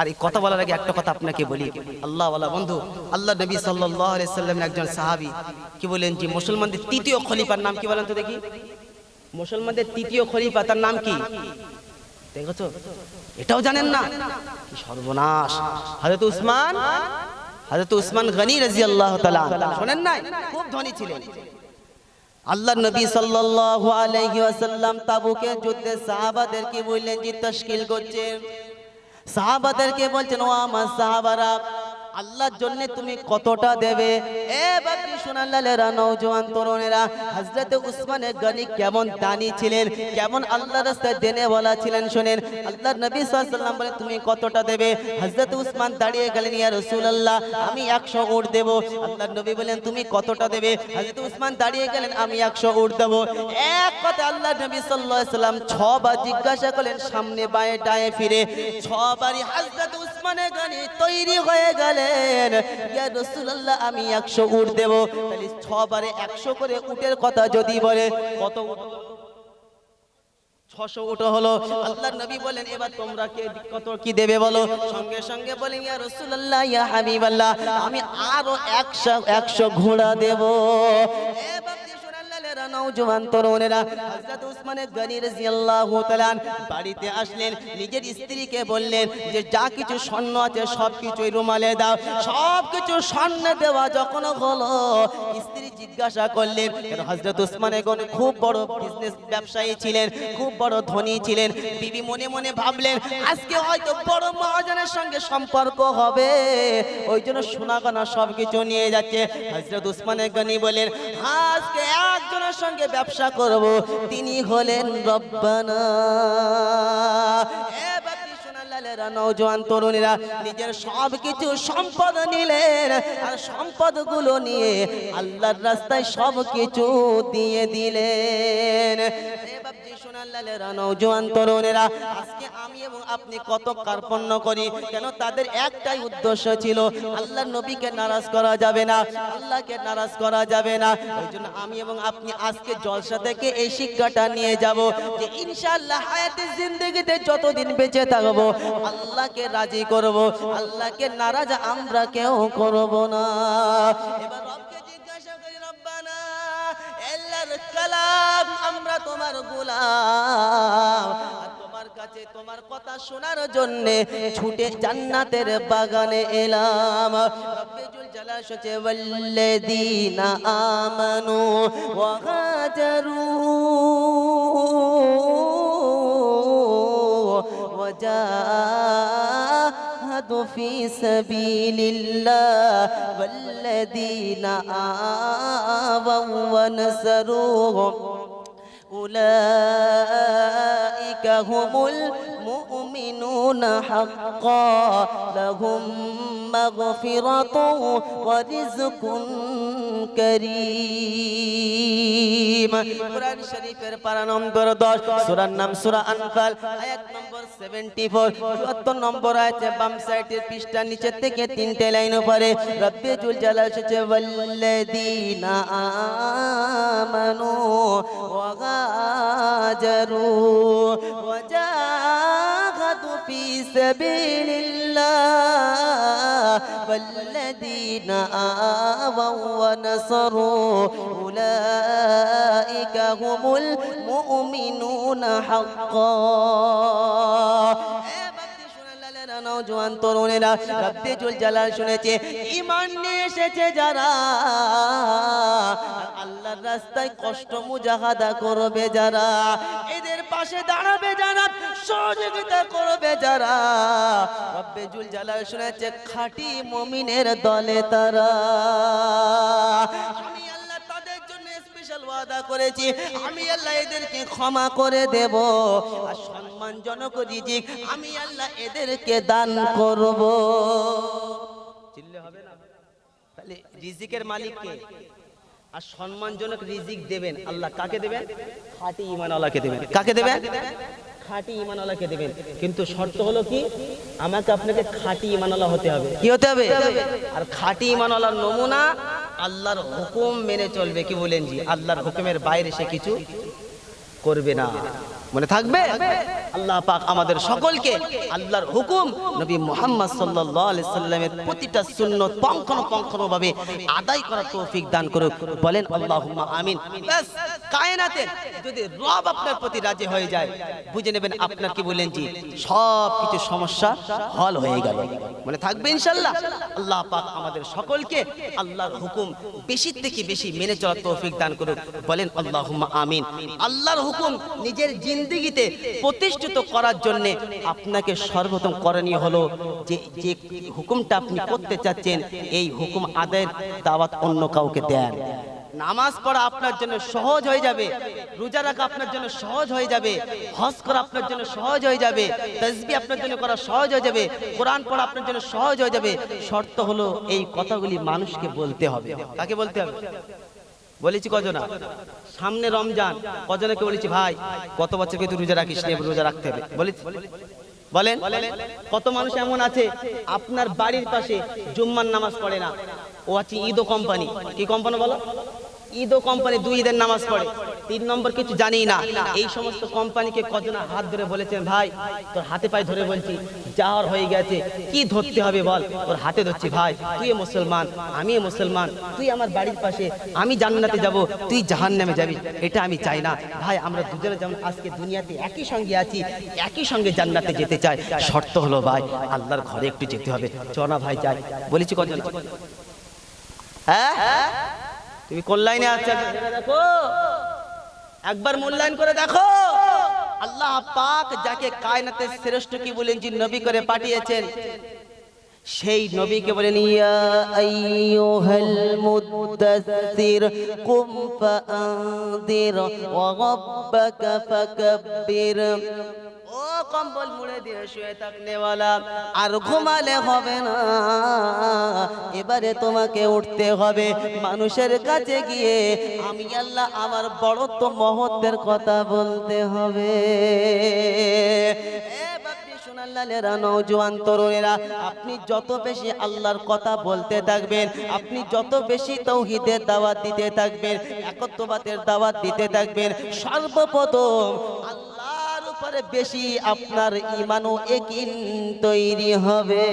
আর এই কথা বলার আগে একটা কথা আপনাকে বলি। আল্লাহ বন্ধু, আল্লাহ নবী সাল্লাম একজন সাহাবী কি বলেন যে, মুসলমানদের তৃতীয় খলিফার নাম কি বলেন তো দেখি? মুসলমানদের তৃতীয় খলিফা, তার নাম কি? দেখেছ? এটাও জানেন না। সর্বনাশ। হযরত উসমান? হযরত উসমান গনি রাদিয়াল্লাহু তাআলা শুনেন নাই? খুব ধনী ছিলেন। আল্লাহ নবী সাল্লাল্লাহু আলাইহি ওয়াসাল্লাম তাবুকের যুদ্ধে সাহাবাদেরকে বললেন যে, তশকিল করছেন সাহাবাদেরকে বলছেন ও আমার সাহাবারা আল্লাহর জন্য তুমি কতটা দেবে? এ বাকি সোনালালেরা নওজোয়ান তরুণেরা, হযরতে উসমানে গনি কেমন দানি ছিলেন, কেমন আল্লাহর রাস্তায় দেনে বলা ছিলেন শোনেন, আল্লাহর নবী সাল্লাম বলে, তুমি কতটা দেবে? হযরতে উসমান দাঁড়িয়ে গেলেন, ইয়া রাসূলুল্লাহ, আমি একশো উঠ দেব। আল্লাহর নবী বলেন তুমি কতটা দেবে? হযরত উসমান দাঁড়িয়ে গেলেন, আমি একশো উঠ দেবো। এক কথা আল্লাহর নবী আলাইহি ওয়াসাল্লাম ছবার জিজ্ঞাসা করলেন, সামনে বাঁয়ে ডায়ে ফিরে, ছবারই হযরত উসমানে গনি তৈরি হয়ে গেলেন। ইয়া রাসূলুল্লাহ, আমি 100 উট দেব। তাহলে ছবারে 100 করে উটের কথা যদি বলে, কত ছশো উটো হলো। আল্লাহর নবী বলেন, এবার তোমরা কে, কত কি দেবে বলো? সঙ্গে সঙ্গে বলেন ইয়া রাসূলুল্লাহ, ইয়া হাবিবাল্লাহ, আমি আরও একশো একশো ঘোড়া দেব। নওজোয়ান তরুণেরা হযরত উসমানে গনি রাদিয়াল্লাহু তাআলা বাড়িতে আসলেন, নিজের স্ত্রীকে বললেন যে, যা কিছু স্বর্ণ আছে সব কিছুই রুমালে দাও। সব কিছু স্বর্ণ দেওয়া যখন হলো, স্ত্রী জিজ্ঞাসা করলেন হযরত উসমানে গনি খুব বড় বিজনেস ব্যবসায়ী ছিলেন, খুব বড় ধনী ছিলেন? বিবি মনে মনে ভাবলেন, আজকে হয়তো বড় মহাজনের সঙ্গে সম্পর্ক হবে। ওই জন্য সোনা গনা সব কিছু নিয়ে যাচ্ছে। হজরত উসমানে গনি বলেন আজকে একজনের সঙ্গে ব্যবসা করব। তিনি হলেন রব্বানা। বাপি তরুণীরা, নিজের সব কিছু সম্পদ নিলেন আর সম্পদগুলো নিয়ে আল্লাহর রাস্তায় সব কিছু দিয়ে দিলেন। ছিল নবীকে নারাজ করা যাবে না, আল্লাহকে করা যাবে না। আমি এবং আপনি আজকে জলসা থেকে এই শিক্ষাটা নিয়ে যতদিন বেঁচে থাকব, আল্লাহকে রাজি করব, আল্লাহকে নারাজ আমরা কেউ করব না। এবার তোমার গোলাম আর তোমার কাছে তোমার কথা শোনার জন্য ছুটে জান্নাতের বাগানে এলাম রব্বে জুল জালাল সচে ওয়াল্লাযীনা আমানু ওয়া হাজারু وجاهدوا في سبيل الله والذين آووا ونصروهم أولئك هم المؤمنون حقا لهم مغفرة ورزق করিম কোরআন শরীফের পারা নম্বর 10 সূরার নাম সূরা আনফাল আয়াত নম্বর 74 74 নম্বর আয়াতে বাম সাইডের পৃষ্ঠা নিচে থেকে তিনটে লাইন উপরে রব্বিজুল জালাল সচে ওয়াল্লাযীনা আমানু ওয়া وهاجروا وجاهدوا في سبيل الله والذين آووا ونصروا أولئك هم المؤمنون حقا. নওজোয়ান তরুণেরা। রব্বিজুল জালাল শুনেছে, ঈমান নিয়ে এসেছে যারা। আল্লাহর রাস্তায় কষ্ট মুজাহাদা করবে যারা। এদের পাশে দাঁড়াবে যারা, সহযোগিতা করবে যারা। রব্বিজুল জালাল শুনেছে, খাঁটি মমিনের দলে তারা। ওয়াদা করেছি আমি আল্লাহ এদেরকে ক্ষমা করে দেব আর সম্মানজনক রিজিক আমি আল্লাহ এদেরকে দান করব। চিল্লে হবে না? তাহলে রিজিকের মালিক কে? আর সম্মানজনক রিজিক দেবেন আল্লাহ কাকে দেবেন? খাঁটি ইমানওয়ালাকে দেবেন। কাকে দেবেন? খাঁটি ইমানওয়ালাকে দেবেন। কিন্তু শর্ত হলো কি? আমাকে আপনাকে খাঁটি ইমানওয়ালা হতে হবে। কি হতে হবে? আর খাঁটি ইমানওয়ালার নমুনা আল্লাহর হুকুম মেনে চলবে কি বলেন জি? আল্লাহর হুকুমের বাইরে সে কিছু করবে না। মনে থাকবে? আল্লাহ পাক আমাদের সকলকে আল্লাহর হুকুম নবী মোহাম্মদ সাল্লামের প্রতিটা সুন্নত পঙ্খন পঙ্খনভাবে আদায় করার তৌফিক দান করুক। বলেন, আল্লাহুম্মা আমিন। যদি রব আপনার প্রতি রাজি হয়ে যায়, বুঝে নেবেন আপনার কি সব কিছু সমস্যা হল হয়ে গেল। মনে থাকবে ইনশাল্লাহ আল্লাহ পাক আমাদের সকলকে আল্লাহর হুকুম বেশি থেকে বেশি মেনে চলার তৌফিক দান করুক। বলেন, আল্লাহুম্মা আমিন। আল্লাহর হুকুম নিজের জিন্দিগিতে প্রতিষ্ঠিত করার জন্য আপনাকে সর্বপ্রথম করণীয় হলো যে যে হুকুমটা আপনি করতে চাচ্ছেন, এই হুকুম আদায়ের দাওয়াত অন্য কাউকে দেন। নামাজ পড়া আপনার জন্য সহজ হয়ে যাবে, রোজা রাখা আপনার জন্য সহজ হয়ে যাবে, হজ করা আপনার জন্য সহজ হয়ে যাবে তসবি আপনার জন্য করা সহজ হয়ে যাবে, কোরআন পড়া আপনার জন্য সহজ হয়ে যাবে। শর্ত হলো এই কথাগুলি মানুষকে বলতে হবে। কাকে বলতে হবে? বলেছি কজনা? সামনে রমজান। কজনাকে বলেছি, ভাই, কত বছর তুই রোজা রাখিস রোজা রাখতে হবে। বলেছি। বলেন, কত মানুষ এমন আছে, আপনার বাড়ির পাশে জুম্মার নামাজ পড়ে না। ও আছে ঈদো কোম্পানি। কি কোম্পানি বলো? ঈদো কোম্পানি দুই ঈদের নামাজ পড়ে। তিন নম্বর কিছু জানি না। এই সমস্ত কোম্পানিকে কজনা হাত ধরে বলেছেন, ভাই, তোর হাতে পায়ে ধরে বলছি যাওয়ার হয়ে গেছে, কি ধরতে হবে বল? তোর হাতে ধরছি, ভাই, তুই মুসলমান, আমি মুসলমান, তুই আমার বাড়ির পাশে, আমি জান্নাতে যাব, তুই জাহান্নামে যাবি। এটা আমি চাই না। ভাই, আমরা দুজনে যেমন আজকে দুনিয়াতে একই সঙ্গে আছি, একই সঙ্গে জান্নাতে যেতে চাই। শর্ত হলো, ভাই, আল্লাহর ঘরে একটু যেতে হবে। চনা ভাই, যাই। বলেছি কজন? হ্যাঁ? তুমি লাইনে আছো? দেখো। একবার মূল্যায়ন করে দেখো। আল্লাহ পাক যাকে কায়নাতে শ্রেষ্ঠ কি বলেন যে নবী করে পাঠিয়েছেন, সেই নবীকে বলেন, ইয়া ও কম্বল মুড়ে দিয়ে শুয়ে আর ঘুমালে হবে না। এবারে তোমাকে উঠতে হবে মানুষের কাছে গিয়ে। আমি আল্লাহ আমার বড়ত্ব মহত্বের কথা বলতে হবে। তরুণেরা, আপনি যত বেশি আল্লাহর কথা বলতে থাকবেন, আপনি যত বেশি তৌহিদের দাওয়াত দিতে থাকবেন, একত্ববাদের দাওয়াত দিতে থাকবেন, সর্বপ্রথম আল্লাহর উপরে বেশি আপনার ইমানও একিন তৈরি হবে।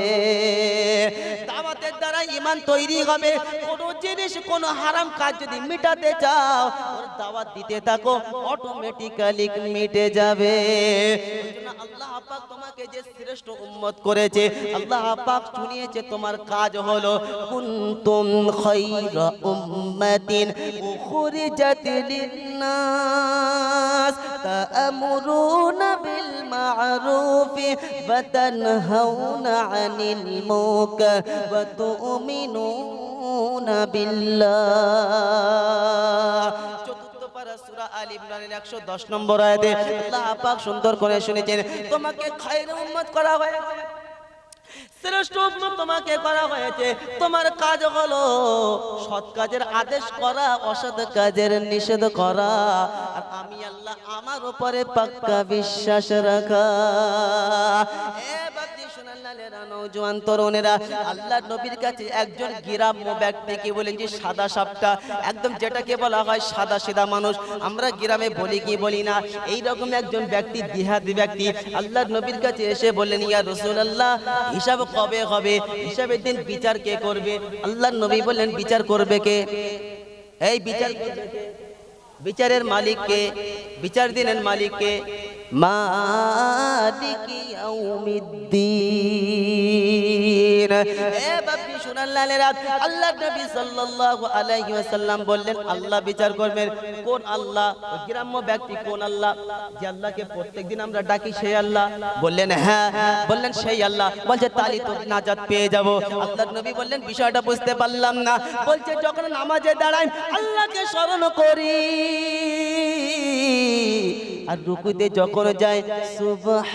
দাওয়াতের দ্বারা ইমান তৈরি হবে। কোনো জিনিস, কোন হারাম কাজ যদি মিটাতে চাও, ওর দাওয়াত দিতে থাকো অটোমেটিক্যালি মিটে যাবে। আল্লাহ পাক তোমাকে যে শ্রেষ্ঠ উম্মত করেছে, আল্লাহ পাক চুনিয়েছে তোমার কাজ হলো, কুনতুম খায়রা উম্মাতিন উখরিজাত লিন-নাস তা'মুরুনা বিল وتنهون عن الموك وتؤمنون بالله. সূরা আল ইমরানের 110 নম্বর আয়াতে আল্লাহ পাক সুন্দর করে শুনেছেন, তোমাকে খায়রে উম্মত করা হয়েছে। শ্রেষ্ঠ তোমাকে করা হয়েছে। তোমার কাজ হলো সৎ কাজের আদেশ করা, অসৎ কাজের নিষেধ করা। আর আমি আল্লাহ আমার উপরে পাক্কা বিশ্বাস রাখা। নওজোয়ান তরুণেরা আল্লাহ নবীর কাছে একজন গ্রাম্য ব্যক্তিকে বলেন যে সাদা সাপটা? একদম যেটাকে বলা হয় সাদা সিধা মানুষ। আমরা গ্রামে বলি কি বলি না। এই রকম একজন ব্যক্তি দিহাদি ব্যক্তি আল্লাহ নবীর কাছে এসে বললেন, ইয়া রসুল্লাহ হিসাব কবে হবে? হিসাবের দিন বিচার কে করবে? আল্লাহ নবী বললেন, বিচার করবে কে? এই বিচার? বিচারের মালিককে বিচার দিনের মালিককে মালিক ইয়াউমিদ্দিন। এ বাপি শুনান লালেরা আল্লাহ নবী সাল্লাল্লাহু আলাইহি ওয়াসাল্লাম বললেন, আল্লাহ বিচার করবেন। কোন আল্লাহ, গ্রাম্য ব্যক্তি কোন আল্লাহ? যে আল্লাহকে প্রত্যেকদিন আমরা ডাকি সেই আল্লাহ। বললেন হ্যাঁ বললেন, সেই আল্লাহ। বলছে, তালি তো নাজাত পেয়ে যাব। আল্লাহ নবী বললেন, বিষয়টা বুঝতে পারলাম না। বলছে, যখন নামাজে দাঁড়াই, আল্লাহকে স্মরণ করি। আর রুকুতে যখন যায় সুবহানা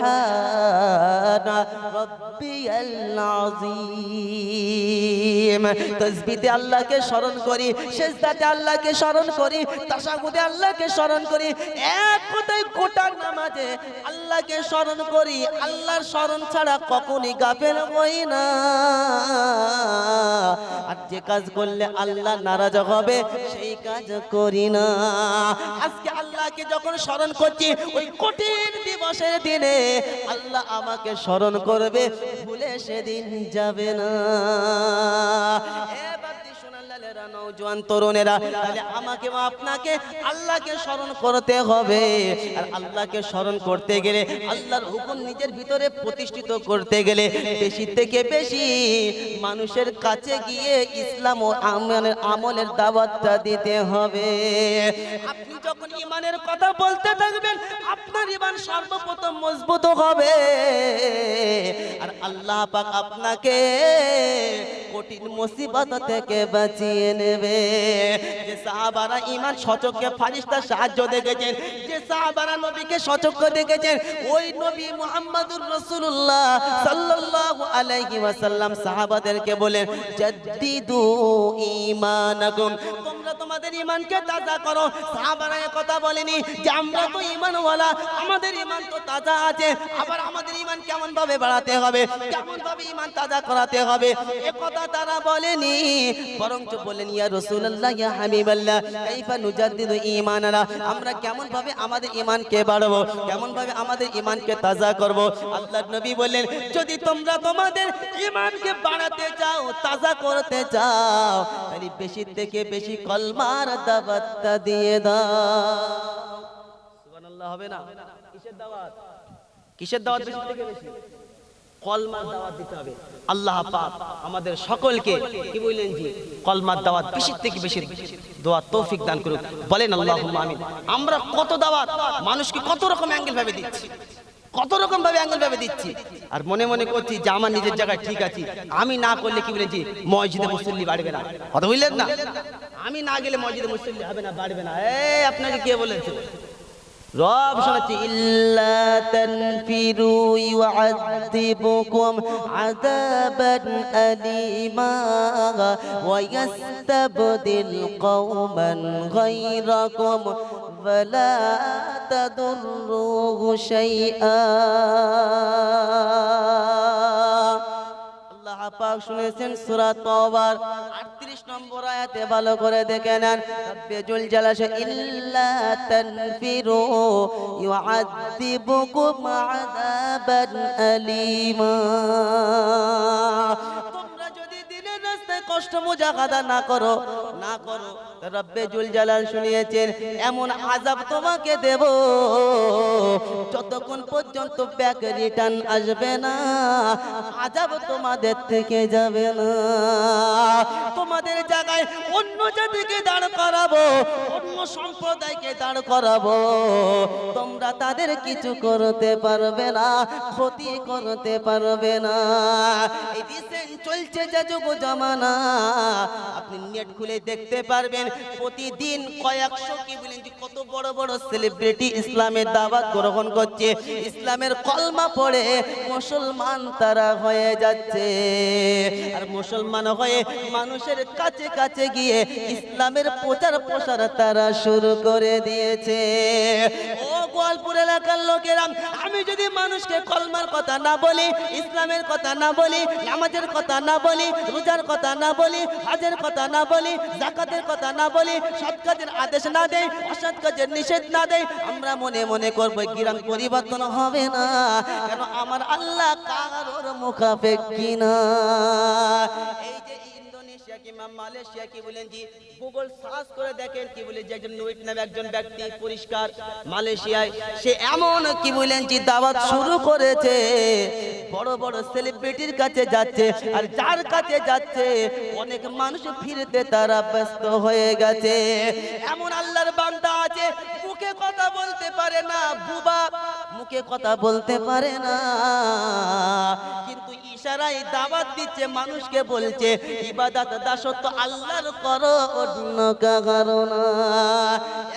তাসবিতে আল্লাহকে স্মরণ করি আল্লাহকে স্মরণ করি আল্লাহকে স্মরণ করি, এক নামাজে স্মরণ করি। আল্লাহর স্মরণ ছাড়া কখনই গাফেল হই না। আর যে কাজ করলে আল্লাহ নারাজ হবে, সেই কাজ করি না। আজকে আল্লাহকে যখন স্মরণ করছি, ওই কঠিন দিবসের দিনে আল্লাহ আমাকে স্মরণ করবে ভুলে সেদিন যাবে না। বাপ্তি সোনালালেরা, তরুণেরা তাহলে আমাকে বা আপনাকে আল্লাহকে স্মরণ করতে হবে। আর আল্লাহকে স্মরণ করতে গেলে আল্লাহর হুকুম নিজের ভিতরে প্রতিষ্ঠিত করতে গেলে বেশি থেকে বেশি মানুষের কাছে গিয়ে ইসলাম ও আমলের আমলের দাওয়াতটা দিতে হবে। আপনি যখন ইমানের কথা বলতে থাকবেন আপনার ইমান সর্বপ্রথম মজবুত হবে। আর আল্লাহ পাক আপনাকে কঠিন মুসিবত থেকে বাঁচিয়ে নেবে যে সাহাবারা ইমান সচককে ফারিস্তার সাহায্য দেখেছেন, যে সাহাবারা নবীকে সচক্ষ দেখেছেন, ওই নবী মোহাম্মদুর রসুল্লাহ সাল্লাল্লাহু আলাইহি ওয়াসাল্লাম সাহাবাদেরকে বলেন, জাদ্দিদু ঈমানাকুম। তোমরা তোমাদের ঈমানকে তাজা করো। সাহাবারা কথা বলেনি যে, আমরা তো ঈমানওয়ালা, আমাদের ঈমান তো তাজা আছে, আবার আমাদের ঈমান কেমন ভাবে বাড়াতে হবে? কেমন ভাবে ঈমান তাজা করাতে হবে? এ কথা তারা বলেনি। বরঞ্চ বলেন, ইয়া রাসূলুল্লাহ, ইয়া হাবিবাল্লাহ, কাইফা নুজাদ্দিদু ঈমানানা, আমরা কেমন ভাবে আমাদের ইমানকে বাড়াবো কেমন ভাবে আমাদের ইমানকে তাজা করব? আল্লাহর নবী বললেন, যদি তোমরা তোমাদের ইমানকে বাড়াতে চাও, তাজা করতে চাও, তাহলে বেশি থেকে বেশি কলমার দাওয়াতটা দিয়ে দাও। সুবহানাল্লাহ, হবে না? কিসের দাওয়াত? কিসের দাওয়াত বেশি থেকে বেশি? কলমার দাওয়াত দিতে হবে। আল্লাহ পাক আমাদের সকলকে কি বললেন কলমার দাওয়াত বেশি থেকে বেশি দোয়া তৌফিক দান করুন বলেন আমিন। আমরা কত দাওয়াত মানুষকে কত রকম অ্যাঙ্গেল ভাবে দিচ্ছি। কত রকম ভাবে অ্যাঙ্গেল ভাবে দিচ্ছি। আর মনে মনে করছি যে, আমার নিজের জায়গায় ঠিক আছি। আমি না করলে কি বলেছি মসজিদে মুসল্লি বাড়বে না। কথা বুঝলেন না? আমি না গেলে মসজিদে মুসল্লি হবে না, বাড়বে না। এই, আপনাকে কে বলেছে? রব শোনাচ্ছি ইল্লা তানফিরু ইউআযিবুকুম আযাবান আলিমা ওয়া ইয়াস্তাবদিল কওমান গায়রাকুম ওয়ালা তাদুররুহু শাইআ। আল্লাহ পাক শুনেছেন সূরা তওবার। 38 নম্বর আয়াতে ভালো করে দেখে নেন। রব্বে জুল জালাশা ইল্লা তানফিরু ইউআযিবুকুম আযাবান আলিমা। তোমরা যদি দিনের রাস্তায় কষ্ট মুজাহাদা না করো না করো রব্বে জুল জালাল শুনিয়েছেন, এমন আজাব তোমাকে দেব, যতক্ষণ পর্যন্ত ব্যাক রিটার্ন আসবে না আজাব তোমাদের থেকে যাবে না। তোমাদের জায়গায় অন্য জাতিকে দাঁড় করাবো, অন্য সম্প্রদায়কে দাঁড় করাবো। তোমরা তাদের কিছু করতে পারবে না, ক্ষতি করতে পারবে না। চলছে যে যুগ জামানা, আপনি নেট খুলে দেখতে পারবেন প্রতিদিন কয়েকশো কি বলেন কত বড় বড় সেলিব্রিটি ইসলামের দাওয়াত গ্রহণ করছে। ইসলামের কলমা পড়ে মুসলমান তারা হয়ে যাচ্ছে। আর মুসলমান হয়ে মানুষের কাছে কাছে গিয়ে ইসলামের প্রচার প্রসার তারা শুরু করে দিয়েছে। ও গোয়ালপুর এলাকার লোকেরা, আমি যদি মানুষকে কলমার কথা না বলি, ইসলামের কথা না বলি, নামাজের কথা না বলি, রোজার কথা না বলি, হাজের কথা না বলি, জাকাতের কথা না বলি, সৎ কাজের আদেশ না দেই, অসৎ কাজের নিষেধ না দেই, আমরা মনে মনে করব গিরাম পরিবর্তন হবে না। কেন আমার আল্লাহ কারোর মুখাপেক্ষি না? এই যে কিংবা মালয়েশিয়া কি বলেন জি? গুগল সার্চ করে দেখেন কি বলে, যে একজন নবীর নামে একজন ব্যক্তি পরিষ্কার। মালয়েশিয়ায় সে এমন কি বলেন জি, দাওয়াত শুরু করেছে। বড় বড় সেলিব্রিটির কাছে যাচ্ছে আর যার কাছে যাচ্ছে, অনেক মানুষ ফিরতে তারা ব্যস্ত হয়ে গেছে। এমন আল্লাহর বান্দা আছে, মুখে কথা বলতে পারে না, বুবা মুখে কথা বলতে পারে না। কিন্তু ইশারায় দাওয়াত দিচ্ছে, মানুষকে বলছে, ইবাদত দাসত্ব আল্লাহর করো অন্য কারও না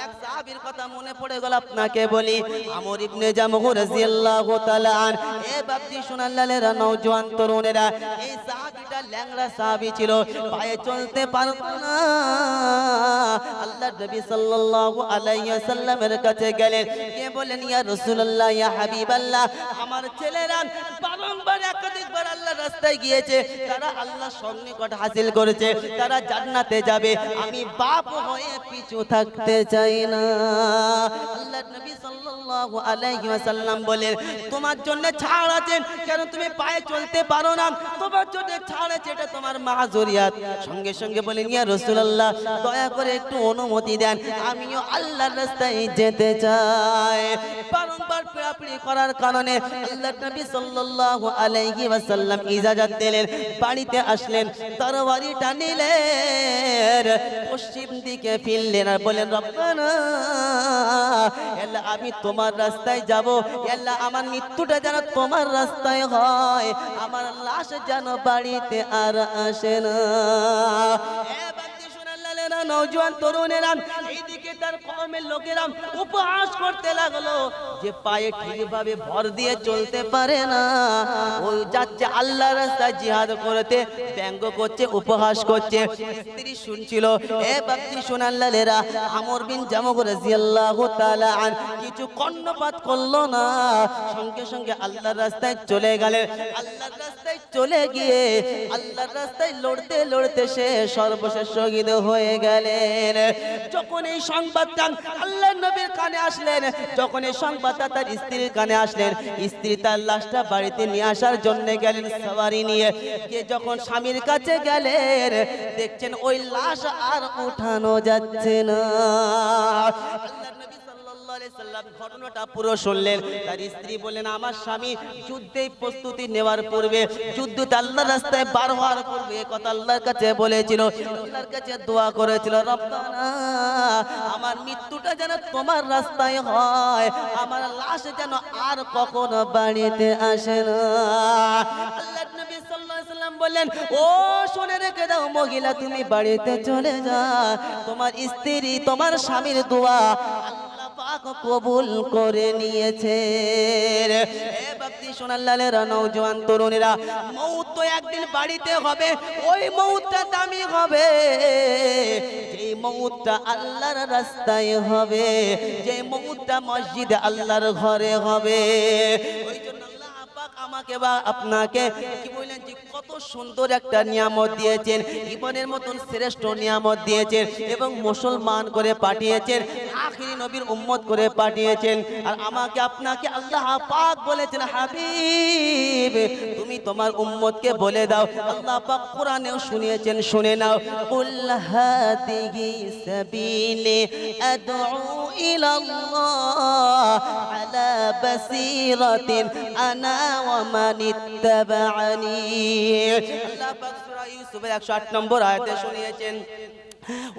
এক সাহাবীর কথা মনে পড়ে গেল আপনাকে বলি। আমর ইবনে জামহু রাদিয়াল্লাহু তাআলা আন, এ বাপজি নওজোয়ান তরুণেরা। এই সাহাবীটা ল্যাংড়া সাহাবী ছিল, পায়ে চলতে পারত না। আল্লাহ নবী সাল্লাল্লাহু আলাইহি ওয়াসাল্লামের কাছে গেলেন। কে বলেন ইয়া রাসূলুল্লাহ, ইয়া হাবিবাল্লাহ, আমার ছেলেরা একাধিকবার আল্লাহর রাস্তায় গিয়েছে। তারা আল্লাহ সন্নিকট হাসিল করেছে। তারা জান্নাতে যাবে। আমি বাপ হয়ে পিছু থাকতে চাই না। আল্লাহ নবী সাল্লাল্লাহু আলাইহি ওয়াসাল্লাম বলেন, তোমার জন্য ছাড় আছে। কেন তুমি পায়ে চলতে পারো না? তোমার জন্য ছাড় আছে। এটা তোমার মাহাজুরিয়াত সঙ্গে সঙ্গে বলেন, ইয়া রাসূলুল্লাহ, দয়া করে একটু অনুমতি দেন। আমিও আল্লাহর রাস্তায় যেতে চাই। বারংবার পিড়াপিড়ি করার কারণে আল্লাহ নবী সাল্লাল্লাহু আলাইহি ওয়াসাল্লাম ইজাজত দিলেন। বাড়িতে আসলেন। তরবারি টানিলেন পশ্চিম দিকে ফিরলেন আর বলেন রব্বানা আমি তোমার রাস্তায় যাব আল্লাহ আমার মৃত্যুটা যেন তোমার রাস্তায় হয়, আমার লাশ যেন বাড়িতে আর আসে না। সোনার নৌজওয়ান তরুণেরা এইদিকে তার কমের লোকেরা উপহাস করতে লাগল যে পায়ে ঠিকভাবে ভর দিয়ে চলতে পারে না। ওই যাচ্ছে আল্লাহ রাস্তায় জিহাদ করতে, ব্যঙ্গ করছে, উপহাস করছে। স্ত্রী শুনছিল, এ বাপ্তি সোনাল্লালেরা আমর বিন জামক রাজিয়াল্লাহু তাআলা আন, কিছু কর্ণপাত করল না। সঙ্গে সঙ্গে আল্লাহর রাস্তায় চলে গেলেন আল্লাহর রাস্তায় চলে গিয়ে, আল্লাহর রাস্তায় লড়তে লড়তে সে সর্বশেষ শহীদ হয়ে গেলেন। যখন এই সংবাদটা আল্লাহ নবীর কানে আসলেন, যখন এই সংবাদটা তার স্ত্রীর কানে আসলেন, স্ত্রী তার লাশটা বাড়িতে নিয়ে আসার জন্য গেলেন সবারি নিয়ে। কে যখন স্বামীর কাছে গেলেন, দেখছেন ওই লাশ আর উঠানো যাচ্ছে না আল্লাহর নবী সাল্লাল্লাহু আলাইহি ঘটনাটা পুরো শুনলেন। তার স্ত্রী বললেন, আমার স্বামী যুদ্ধে প্রস্তুতি নেওয়ার পূর্বে আল্লাহর রাস্তায় বার হওয়ার পূর্বে কথা আল্লাহর কাছে বলেছিল দোয়া করেছিল আমার মৃত্যুটা যেন তোমার রাস্তায় হয়, আমার লাশ যেন আর কখনো বাড়িতে আসে না। বললেন, ও, শুনে রেখে দাও মহিলা, তুমি বাড়িতে চলে যা তোমার স্ত্রী, তোমার স্বামীর দোয়া আল্লাহ কবুল করে নিয়েছে একদিন বাড়িতে হবে, ওই হবে। আল্লাহর রাস্তায় হবে যে মৌতটা মসজিদে আল্লাহর ঘরে হবে, ওই জন্য আমাকে বা আপনাকে? কি বললেন যে কত সুন্দর একটা নিয়ামত দিয়েছেন জীবনের মতন শ্রেষ্ঠ নিয়ামত দিয়েছেন এবং মুসলমান করে পাঠিয়েছেন, আখিরি নবীর উম্মত করে পাঠিয়েছেন। আর আমাকে আপনাকে আল্লাহ পাক বলেছেন, হাবিব, তুমি তোমার উম্মতকে বলে দাও। আল্লাহ পাক কোরআনেও শুনিয়েছেন, শুনে নাও। কুল হাদিহি সাবিলি আদউ ইলা আল্লাহ আলা বাসিরাতিন আনা ইউসুফের 108 নম্বর শুনিয়েছেন,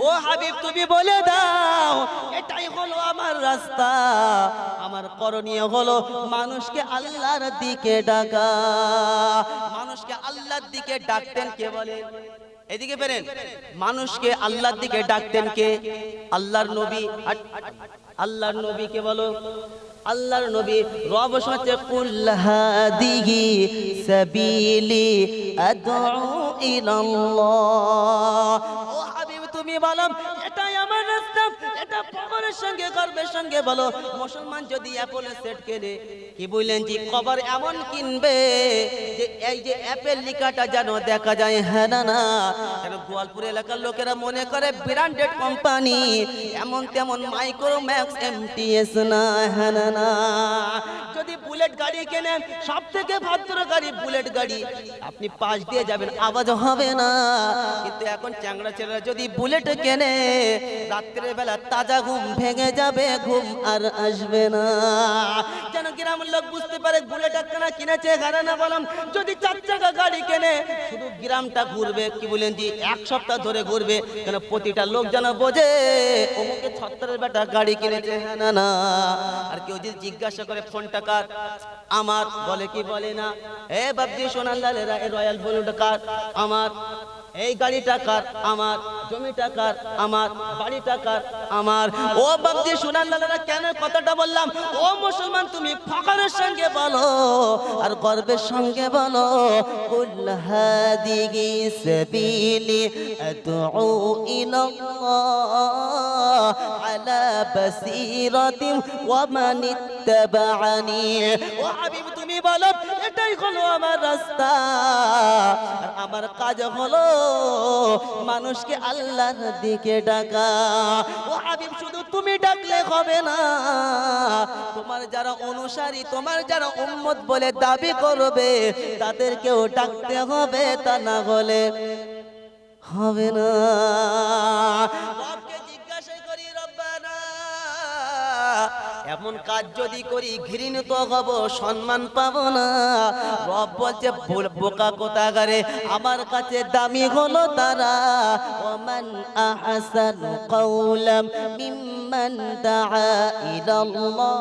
ও হাবিব, তুমি বলে দাও, এটাই হলো আমার রাস্তা। আমার করণীয় হলো মানুষকে আল্লাহর দিকে ডাকা। মানুষকে আল্লাহর দিকে ডাকতেন কে বলে? এদিকে পেরেন মানুষকে আল্লাহর দিকে ডাকতেন কে? আল্লাহর নবী আল্লাহর নবী কে বলো? আল্লাহর নবী রব সাথে কুল হাদিহি সাবিলি আদউ ইলাল্লাহ। ও হাবিব, তুমি বলো, এটাই আমার কবরের সঙ্গে, গর্বের সঙ্গে বলো, মুসলমান যদি সেট কেনে, কি বললেন যে কবর এমন কিনবে যে এই যে অ্যাপেল লিখাটা যেন দেখা যায় হ্যাঁ না না? গোয়ালপুর এলাকার লোকেরা মনে করে ব্র্যান্ডেড কোম্পানি, এমন তেমন মাইক্রো ম্যাক্স এমটিএস না হ্যাঁ না না? যদি বুলেট গাড়ি কেনেন সব থেকে ভদ্র গাড়ি বুলেট গাড়ি, আপনি পাশ দিয়ে যাবেন, আওয়াজ হবে না। কিন্তু এখন চ্যাংড়া ছেলেরা যদি বুলেট কেনে, রাত্রের বেলা তাজা ঘুম ভেঙে যাবে, ঘুম আর আসবে না। যেন গ্রামের লোক বুঝতে পারে বুলেট একখানা কিনেছে ঘরে না বললাম যদি চার চাকা গাড়ি কেনে, শুধু গ্রামটা ঘুরবে, কি বলেন যে এক সপ্তাহ ধরে ঘুরবে। কেন প্রতিটা লোক যেন বোঝে, অমুকে বেটা গাড়ি কিনেছে হ্যাঁ না না। আর কেউ যদি জিজ্ঞাসা করে, ফোনটা কার? আমার, বলে কি বলে না? এ বাবজি সোনাল্লালেরা এ রয়্যাল বলুটা কার? আমার এই গাড়িটা কার? আমার জমিটা কার? আমার বাড়িটা কার? আমার। ও বাবজি সোনাল্লালেরা কেন কথাটা বললাম? ও মুসলমান, তুমি ফখরের সঙ্গে বলো আর গর্বের সঙ্গে বলো। কুল হাদিহি সাবিলি আদউ ইলাল্লাহ আলা বাসিরাতিন ওয়া মান ইত্তাবাআনি ও হাবিব বলো, এটাই হলো আমার রাস্তা। আর আমার কাজ হলো মানুষকে আল্লাহর দিকে ডাকা। ও হাবিব, শুধু তুমি ডাকলে হবে না। তোমার যারা অনুসারী, তোমার যারা উম্মত বলে দাবি করবে, তাদেরকেও ডাকতে হবে তা না হলে হবে না। এমন কাজ যদি করি ঘৃণিত হব, সম্মান পাবো না। রব বলছে বোকা কোথাগারে আমার কাছে দামি হলো তারা। ওমান আহসান কওলাম মিম্মান দাআ ইলাল্লাহ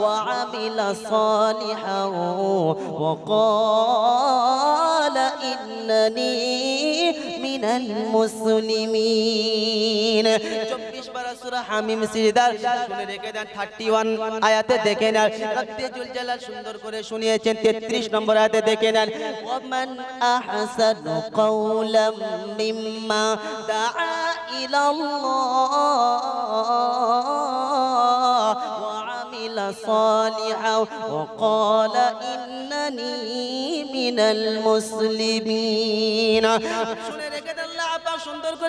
ওয়া আমিলা সালিহান ওয়া ক্বালা ইন্নানি মিনাল মুসলিমিন। 24 বার সূরা হামিম সিজদার শুনে রেখে দেন 31 আয়াতে দেখে নেন। রব্বে জুল জালাল সুন্দর করে শুনিয়েছেন 33 নম্বর আয়াতে দেখে নেন। ওমান আহসানু কওলাম মিম্মা দাআ ইলাল্লাহ ওয়া আমিলা সালিহান ওয়া মিনাল মুসলিমিন।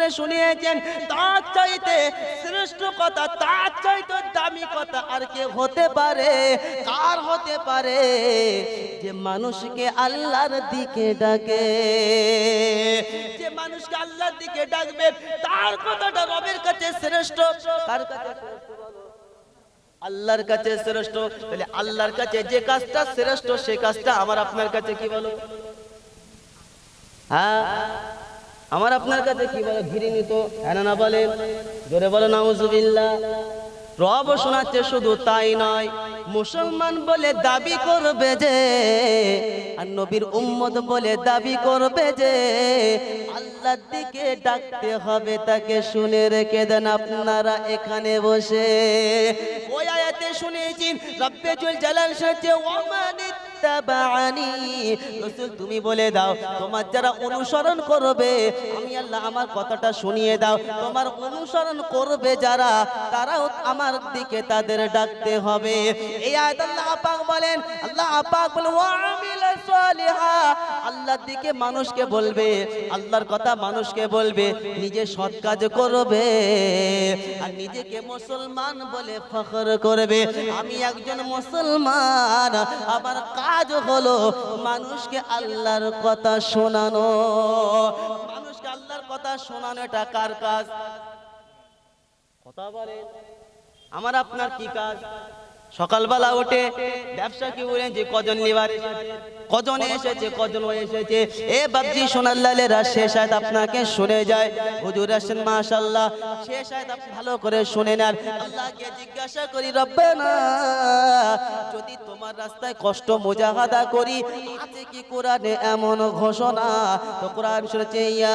করে শুনিয়েছেন, তার চাইতে শ্রেষ্ঠ কথা, তার চাইতে দামি কথা আর কে হতে পারে, কার হতে পারে? যে মানুষকে আল্লাহর দিকে ডাকে, যে মানুষকে আল্লাহর দিকে ডাকবে, তার কথাটা রবের কাছে শ্রেষ্ঠ, কার কাছে আল্লাহর কাছে শ্রেষ্ঠ, তাহলে আল্লাহর কাছে যে কাজটা শ্রেষ্ঠ, সে কাজটা আমার আপনার কাছে কি বলো? হ্যাঁ? আমার আপনার কাছে কি বলে? ঘৃণিত হ্যাঁ না বলেন জোরে বলো, নাউজুবিল্লাহ। রব শোনাচ্ছে শুধু তাই নয়, মুসলমান বলে দাবি করবে যে, আর নবীর উম্মত বলে দাবি করবে যে, আল্লাহর দিকে ডাকতে হবে তাকে শুনে রেখে দেন আপনারা এখানে বসে। ওই আয়াতে শুনেছি, রব্বে জুল জালাল সাথে ওমানিত তুমি বলে দাও, তোমার যারা অনুসরণ করবে, আমি আল্লাহ আমার কথাটা শুনিয়ে দাও। তোমার অনুসরণ করবে যারা, তারাও আমার দিকে তাদের ডাকতে হবে। এই আল্লাহ পাক বলেন, আল্লাহ পাক বলেন, ওয়া আমিলা সালিহা। আল্লাহর দিকে মানুষকে বলবে, আল্লাহর কথা মানুষকে বলবে, নিজে সৎ কাজ করবে, আর নিজেকে মুসলমান বলে ফখর করবে। আমি একজন মুসলমান, আমার কাজ হলো মানুষকে আল্লাহর কথা শোনানো। মানুষকে আল্লাহর কথা শোনানো, এটা কার কাজ? কথা বলেন। আমার আপনার কি কাজ? সকালবেলা উঠে ব্যবসা কি বলেন যে কজন নিবার কজন এসেছে? কজন এসেছে? এ বাবজি সোনার লালেরা শেষ আয়াত আপনাকে শুনে যায়। হুজুর আসেন মাশাআল্লাহ। শেষ আয়াত আপনি ভালো করে শুনে নেন আল্লাহকে জিজ্ঞাসা করি, রব্বানা, যদি তোমার রাস্তায় কষ্ট মুজাহাদা করি, আছে কি কোরআনে এমন ঘোষণা? তো কোরআন শুনেছে, ইয়া